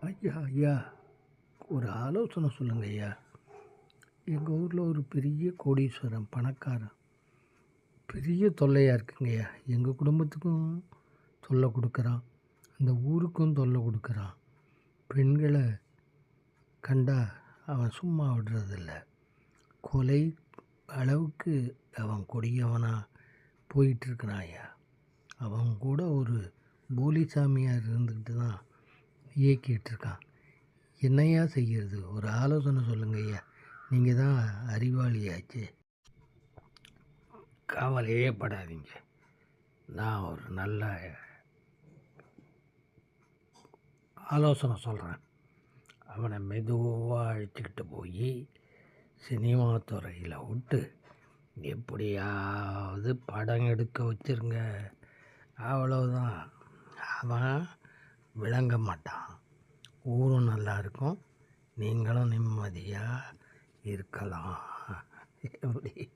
ஐயா ஐயா ஒரு ஆலோசனை சொல்லுங்க ஐயா. எங்கள் ஊரில் ஒரு பெரிய கோடீஸ்வரன் பணக்காரன். பெரிய தொல்லையாக இருக்குங்கய்யா எங்கள் குடும்பத்துக்கும் தொல்லை கொடுக்குறான். அந்த ஊருக்கும் தொல்லை கொடுக்குறான். பெண்களை கண்டா அவன் சும்மா விடுறதில்ல. கொலை அளவுக்கு அவன் கொடியவனாக போயிட்டுருக்கிறான் ஐயா. அவன் கூட ஒரு போலி சாமியார் இருந்துக்கிட்டு தான் இயக்கிட்டு இருக்கான் என்னையா செய்கிறது? ஒரு ஆலோசனை சொல்லுங்க ஐயா. நீங்கள் தான் அறிவாளியாச்சு. கவலையே படாதீங்க. நான் ஒரு நல்ல ஆலோசனை சொல்கிறேன் அவனை மெதுவாக அழைச்சிக்கிட்டு போய் சினிமா துறையில் விட்டு எப்படியாவது படம் எடுக்க வச்சிருங்க. அவ்வளோதான் அவன் விளங்க மாட்டான். ஊரும் நல்லா இருக்கும் நீங்களும் நிம்மதியாக இருக்கலாம். எப்படி?